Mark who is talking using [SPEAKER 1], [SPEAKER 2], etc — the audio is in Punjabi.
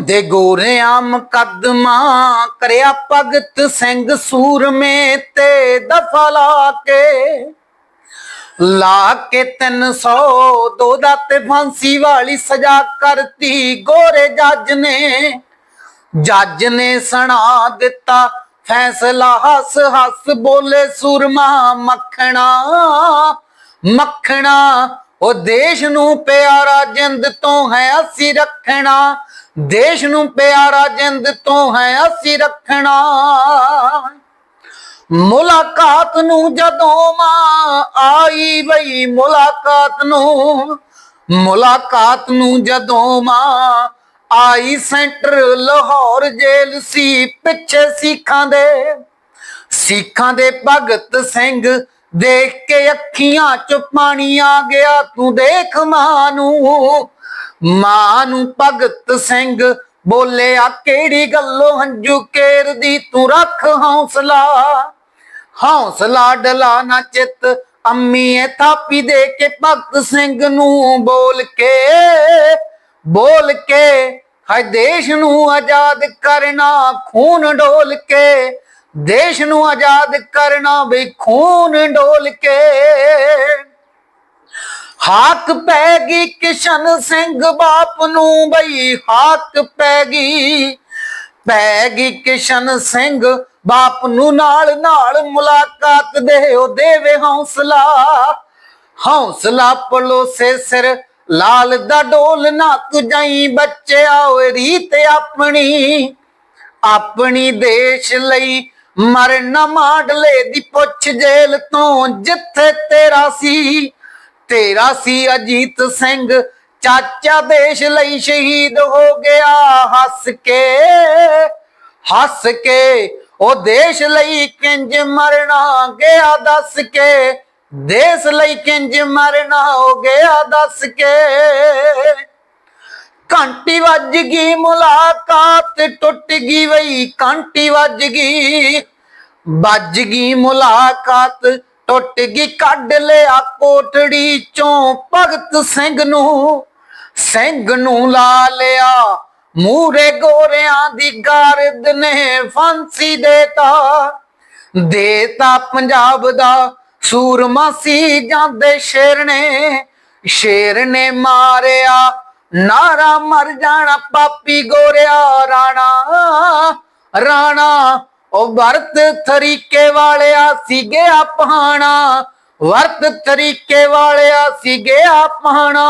[SPEAKER 1] ਦੇ ਗੋਰਿਆਂ ਮੁਕੱਦਮਾ ਕਰਿਆ ਭਗਤ ਸਿੰਘ ਸੂਰਮੇ ਤੇ ਦਫਾ ਲਾ ਕੇ। ਲਾ ਕੇ 300 ਦੋ ਦਾ ਤੇ ਫਾਂਸੀ ਵਾਲੀ ਸਜ਼ਾ ਕਰਤੀ ਗੋਰੇ ਜੱਜ ਨੇ। ਜੱਜ ਨੇ ਸੁਣਾ ਦਿੱਤਾ, ਫੈਸਲਾ ਹੱਸ ਹੱਸ ਬੋਲੇ ਸੂਰਮਾ ਮੱਖਣਾ। ਮੱਖਣਾ, ਉਹ ਦੇਸ਼ ਨੂੰ ਪਿਆਰਾ ਜਿੰਦ ਤੋਂ ਹੈ ਅਸੀਂ ਰੱਖਣਾ। ਦੇਸ਼ ਨੂੰ ਪਿਆਰਾ ਜਿੰਦ ਤੋਂ ਹੈ ਅਸੀਂ ਰੱਖਣਾ। ਮੁਲਾਕਾਤ ਨੂੰ ਜਦੋਂ ਮਾਂ ਆਈ ਬਈ ਮੁਲਾਕਾਤ ਨੂੰ ਮੁਲਾਕਾਤ ਨੂੰ ਜਦੋਂ ਮਾਂ ਆਈ ਸੈਂਟਰ ਲਾਹੌਰ ਜੇਲ੍ਹ ਸੀ, ਪਿੱਛੇ ਸਿੱਖਾਂ ਦੇ ਸਿੱਖਾਂ ਦੇ ਭਗਤ ਸਿੰਘ ਦੇਖ ਕੇ ਅੱਖੀਆਂ ਚ ਪਾਣੀ ਆ ਗਿਆ, ਤੂੰ ਦੇਖ ਮਾਂ ਨੂੰ। ਮਾਂ ਨੂੰ ਭਗਤ ਸਿੰਘ ਬੋਲਿਆ, ਕਿਹੜੀ ਗੱਲੋਂ ਹੰਝੂ ਕੇਰਦੀ ਤੂੰ ਰੱਖ ਹੌਸਲਾ? ਹੌਸਲਾ ਡਲਾ ਨਾ ਚਿੱਤ ਅੰਮੀਏ ਥਾਪੀ ਦੇ ਕੇ ਭਗਤ ਸਿੰਘ ਨੂੰ ਬੋਲ ਕੇ। ਬੋਲ ਕੇ, ਹਾਏ ਦੇਸ਼ ਨੂੰ ਆਜ਼ਾਦ ਕਰਨਾ, ਖੂਨ ਡੋਲ ਕੇ। ਦੇਸ਼ ਨੂੰ ਆਜ਼ਾਦ ਕਰਨਾ ਵੀ ਖੂਨ ਡੋਲ ਕੇ। ਹਾਕ ਪੈ ਗਈ ਕਿਸ਼ਨ ਸਿੰਘ ਬਾਪ ਨੂੰ ਬਈ, ਹਾਕ ਪੈ ਗਈ। ਪੈ ਗਈ ਕਿਸ਼ਨ ਸਿੰਘ ਬਾਪ ਨੂੰ ਨਾਲ ਨਾਲ ਮੁਲਾਕਾਤ ਦੇ ਉਹ ਦੇਵੇ ਹੌਸਲਾ। ਹੌਸਲਾ ਪਲੋਸੇ ਸਿਰ, ਲਾਲ ਦਾ ਡੋਲ ਨਾ ਤੁਜਾਈ ਬੱਚਿਆ ਓਏ ਰੀਤ ਆਪਣੀ। ਆਪਣੀ ਦੇਸ਼ ਲਈ ਮਰਨ ਮਾਡਲੇ ਦੀ ਪੁੱਛ ਜੇਲ ਤੋਂ ਜਿੱਥੇ ਤੇਰਾ ਸੀ। ਤੇਰਾ ਸੀ ਅਜੀਤ ਸਿੰਘ। ਚਾਚਾ ਦੇਸ਼ ਲਈ ਸ਼ਹੀਦ ਹੋ ਗਿਆ ਹੱਸ ਕੇ। ਹੱਸ ਕੇ, ਉਹ ਦੇਸ਼ ਲਈ ਕਿੰਜ ਮਰਨਾ ਗਿਆ ਦੱਸ ਕੇ। ਦੇਸ਼ ਲਈ ਕਿੰਜ ਮਰਨਾ ਹੋ ਗਿਆ ਦੱਸ ਕੇ। ਘੰਟੀ ਵੱਜ ਗਈ, ਮੁਲਾਕਾਤ ਟੁੱਟ ਗਈ ਵਈ ਘੰਟੀ ਵੱਜ ਗਈ ਵੱਜ ਗਈ ਮੁਲਾਕਾਤ। ਟੁੱਟ ਗਈ, ਕੱਢ ਲਿਆ ਕੋਟੜੀ ਚੋਂ। ਭਗਤ ਸਿੰਘ ਨੂੰ ਸਿੰਘ ਨੂੰ ਲਾ ਲਿਆ। ਮੂਰੇ ਗੋਰਿਆਂ ਦੀ ਗਾਰਦ ਨੇ ਫਾਂਸੀ ਦੇਤਾ। ਦੇਤਾ ਪੰਜਾਬ ਦਾ ਸੂਰਮਾ ਸੀ ਜਾਂਦੇ ਸ਼ੇਰ ਨੇ ਸ਼ੇਰ ਨੇ ਮਾਰਿਆ, ਨਾਰਾ ਮਰ ਜਾਣਾ ਪਾਪੀ ਗੋਰਿਆ ਰਾਣਾ। ਰਾਣਾ ਉਹ ਵਰਤ ਤਰੀਕੇ ਵਾਲਿਆ ਸੀਗੇ ਆਪਹਾਣਾ ਵਰਤ ਤਰੀਕੇ ਵਾਲਿਆ ਸੀਗੇ ਆਪਹਾਣਾ